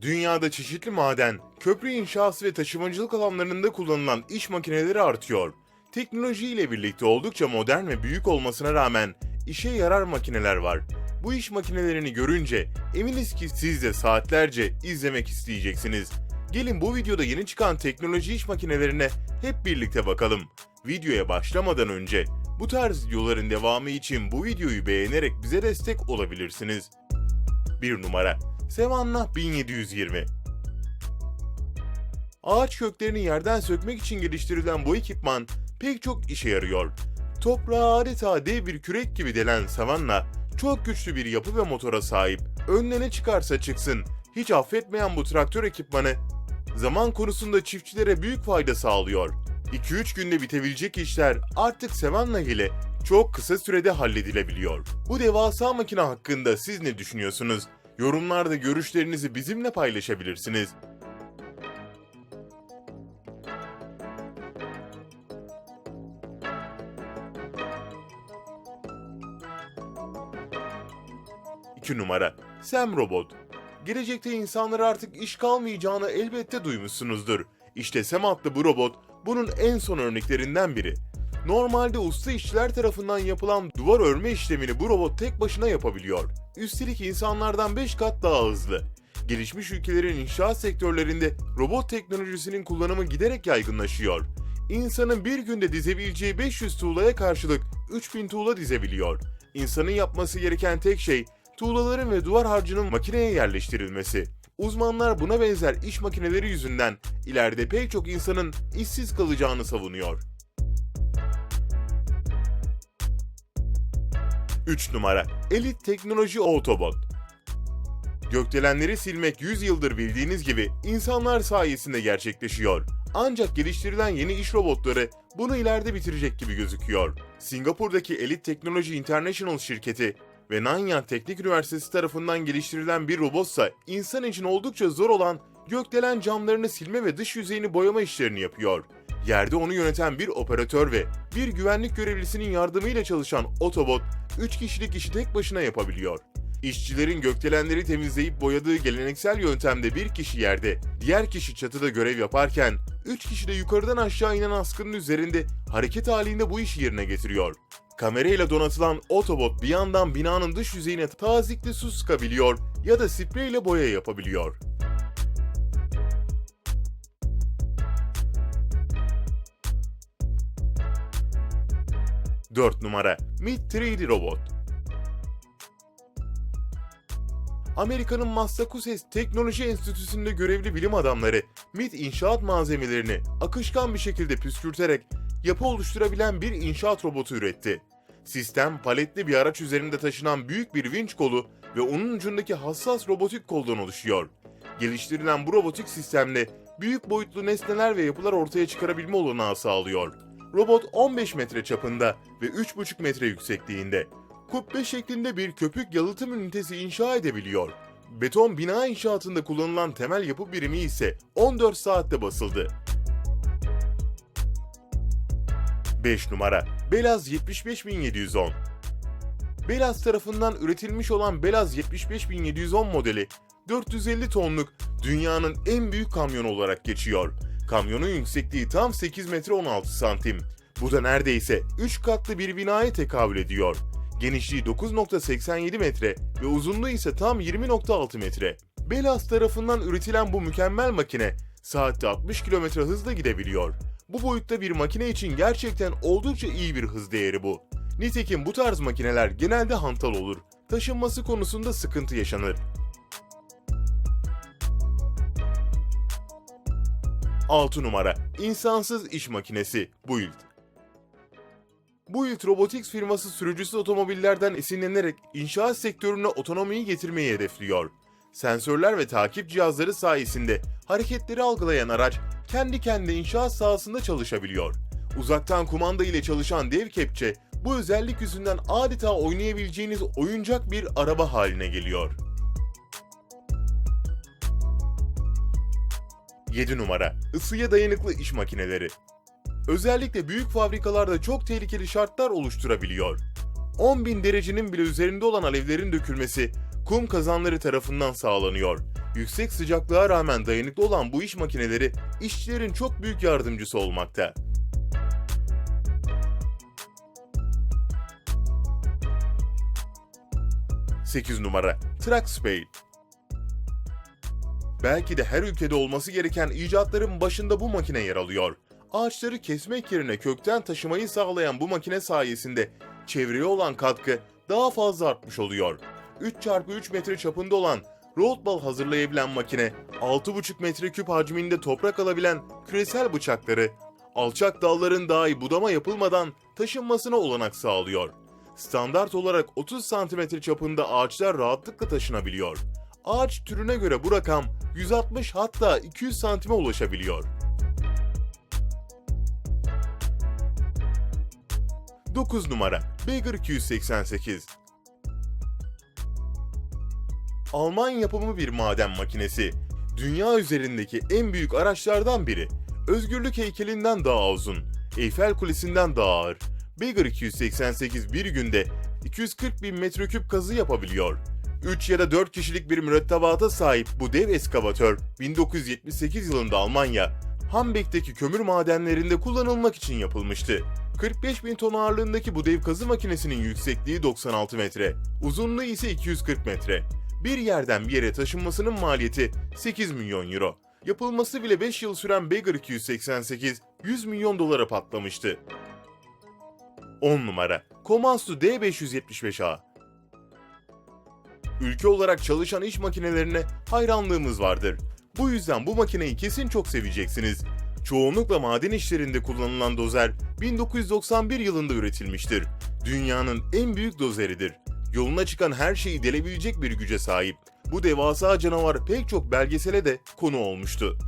Dünyada çeşitli maden, köprü inşası ve taşımacılık alanlarında kullanılan iş makineleri artıyor. Teknoloji ile birlikte oldukça modern ve büyük olmasına rağmen işe yarar makineler var. Bu iş makinelerini görünce eminiz ki siz de saatlerce izlemek isteyeceksiniz. Gelin bu videoda yeni çıkan teknoloji iş makinelerine hep birlikte bakalım. Videoya başlamadan önce bu tarz videoların devamı için bu videoyu beğenerek bize destek olabilirsiniz. 1 numara Sevanna 1720 Ağaç köklerini yerden sökmek için geliştirilen bu ekipman pek çok işe yarıyor. Toprağa adeta dev bir kürek gibi delen Savanna, çok güçlü bir yapı ve motora sahip. Önüne ne çıkarsa çıksın, hiç affetmeyen bu traktör ekipmanı, zaman konusunda çiftçilere büyük fayda sağlıyor. 2-3 günde bitebilecek işler artık Savanna ile çok kısa sürede halledilebiliyor. Bu devasa makine hakkında siz ne düşünüyorsunuz? Yorumlarda görüşlerinizi bizimle paylaşabilirsiniz. İki numara Sam Robot Gelecekte insanlara artık iş kalmayacağını elbette duymuşsunuzdur. İşte Sam adlı bu robot bunun en son örneklerinden biri. Normalde usta işçiler tarafından yapılan duvar örme işlemini bu robot tek başına yapabiliyor. Üstelik insanlardan 5 kat daha hızlı. Gelişmiş ülkelerin inşaat sektörlerinde robot teknolojisinin kullanımı giderek yaygınlaşıyor. İnsanın bir günde dizebileceği 500 tuğlaya karşılık 3000 tuğla dizebiliyor. İnsanın yapması gereken tek şey tuğlaların ve duvar harcının makineye yerleştirilmesi. Uzmanlar buna benzer iş makineleri yüzünden ileride pek çok insanın işsiz kalacağını savunuyor. 3 numara Elit Teknoloji Autobot Gökdelenleri silmek 100 yıldır bildiğiniz gibi insanlar sayesinde gerçekleşiyor. Ancak geliştirilen yeni iş robotları bunu ileride bitirecek gibi gözüküyor. Singapur'daki Elite Technology International şirketi ve Nanyang Teknik Üniversitesi tarafından geliştirilen bir robotsa insan için oldukça zor olan gökdelen camlarını silme ve dış yüzeyini boyama işlerini yapıyor. Yerde onu yöneten bir operatör ve bir güvenlik görevlisinin yardımıyla çalışan Autobot 3 kişilik işi tek başına yapabiliyor. İşçilerin gökdelenleri temizleyip boyadığı geleneksel yöntemde bir kişi yerde, diğer kişi çatıda görev yaparken, 3 kişi de yukarıdan aşağı inen askının üzerinde hareket halinde bu işi yerine getiriyor. Kamerayla donatılan Autobot bir yandan binanın dış yüzeyine tazikli su sıkabiliyor ya da spreyle boya yapabiliyor. Dört numara Mid 3D Robot Amerika'nın Massachusetts Teknoloji Enstitüsü'nde görevli bilim adamları MIT inşaat malzemelerini akışkan bir şekilde püskürterek yapı oluşturabilen bir inşaat robotu üretti. Sistem paletli bir araç üzerinde taşınan büyük bir vinç kolu ve onun ucundaki hassas robotik koldan oluşuyor. Geliştirilen bu robotik sistemle büyük boyutlu nesneler ve yapılar ortaya çıkarabilme olanağı sağlıyor. Robot 15 metre çapında ve 3,5 metre yüksekliğinde. Kubbe şeklinde bir köpük yalıtım ünitesi inşa edebiliyor. Beton bina inşaatında kullanılan temel yapı birimi ise 14 saatte basıldı. 5 numara Belaz 75710 Belaz tarafından üretilmiş olan Belaz 75710 modeli 450 tonluk dünyanın en büyük kamyonu olarak geçiyor. Kamyonun yüksekliği tam 8 metre 16 santim. Bu da neredeyse 3 katlı bir binaya tekabül ediyor. Genişliği 9.87 metre ve uzunluğu ise tam 20.6 metre. Belaz tarafından üretilen bu mükemmel makine saatte 60 km hızla gidebiliyor. Bu boyutta bir makine için gerçekten oldukça iyi bir hız değeri bu. Nitekim bu tarz makineler genelde hantal olur. Taşınması konusunda sıkıntı yaşanır. 6 numara İnsansız iş makinesi Build Build Robotics firması sürücüsüz otomobillerden esinlenerek inşaat sektörüne otonomiyi getirmeyi hedefliyor. Sensörler ve takip cihazları sayesinde hareketleri algılayan araç kendi kendine inşaat sahasında çalışabiliyor. Uzaktan kumanda ile çalışan dev kepçe bu özellik yüzünden adeta oynayabileceğiniz oyuncak bir araba haline geliyor. 7 numara Isıya dayanıklı iş makineleri Özellikle büyük fabrikalarda çok tehlikeli şartlar oluşturabiliyor. 10.000 derecenin bile üzerinde olan alevlerin dökülmesi kum kazanları tarafından sağlanıyor. Yüksek sıcaklığa rağmen dayanıklı olan bu iş makineleri işçilerin çok büyük yardımcısı olmakta. Sekiz numara Truck Spade Belki de her ülkede olması gereken icatların başında bu makine yer alıyor. Ağaçları kesmek yerine kökten taşımayı sağlayan bu makine sayesinde çevreye olan katkı daha fazla artmış oluyor. 3x3 metre çapında olan road hazırlayabilen makine, 6,5 metreküp hacminde toprak alabilen küresel bıçakları, alçak dalların dahi budama yapılmadan taşınmasına olanak sağlıyor. Standart olarak 30 santimetre çapında ağaçlar rahatlıkla taşınabiliyor. Ağaç türüne göre bu rakam 160 hatta 200 santime ulaşabiliyor. 9 numara Beger 288 Alman yapımı bir maden makinesi. Dünya üzerindeki en büyük araçlardan biri. Özgürlük heykelinden daha uzun, Eyfel Kulesi'nden daha ağır. Beger 288 bir günde 240 bin metreküp kazı yapabiliyor. 3 ya da 4 kişilik bir mürettebata sahip bu dev eskavatör 1978 yılında Almanya, Hambeck'teki kömür madenlerinde kullanılmak için yapılmıştı. 45 bin ton ağırlığındaki bu dev kazı makinesinin yüksekliği 96 metre, uzunluğu ise 240 metre. Bir yerden bir yere taşınmasının maliyeti 8 milyon euro. Yapılması bile 5 yıl süren Beger 288 100 milyon dolara patlamıştı. 10 numara Komatsu D575A Ülke olarak çalışan iş makinelerine hayranlığımız vardır. Bu yüzden bu makineyi kesin çok seveceksiniz. Çoğunlukla maden işlerinde kullanılan dozer 1991 yılında üretilmiştir. Dünyanın en büyük dozeridir. Yoluna çıkan her şeyi delebilecek bir güce sahip. Bu devasa canavar pek çok belgesele de konu olmuştu.